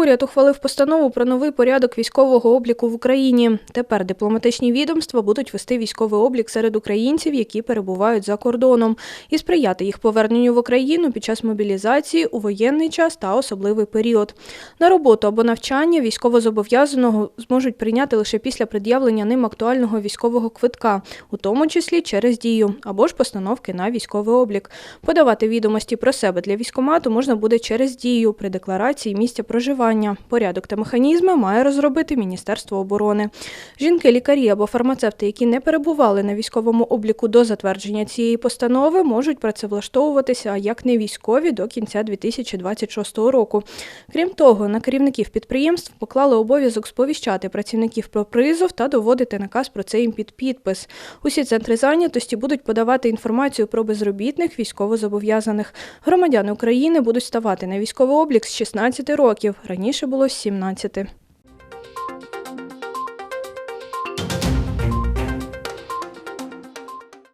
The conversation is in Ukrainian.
Уряд ухвалив постанову про новий порядок військового обліку в Україні. Тепер дипломатичні відомства будуть вести військовий облік серед українців, які перебувають за кордоном, і сприяти їх поверненню в Україну під час мобілізації у воєнний час та особливий період. На роботу або навчання військовозобов'язаного зможуть прийняти лише після пред'явлення ним актуального військового квитка, у тому числі через дію або ж постановки на військовий облік. Подавати відомості про себе для військомату можна буде через дію при декларації місця проживання. Порядок та механізми має розробити Міністерство оборони. Жінки, лікарі або фармацевти, які не перебували на військовому обліку до затвердження цієї постанови, можуть працевлаштовуватися як не військові до кінця 2026 року. Крім того, на керівників підприємств поклали обов'язок сповіщати працівників про призов та доводити наказ про це їм під підпис. Усі центри зайнятості будуть подавати інформацію про безробітних військовозобов'язаних. Громадяни України будуть ставати на військовий облік з 16 років. Раніше було з 17.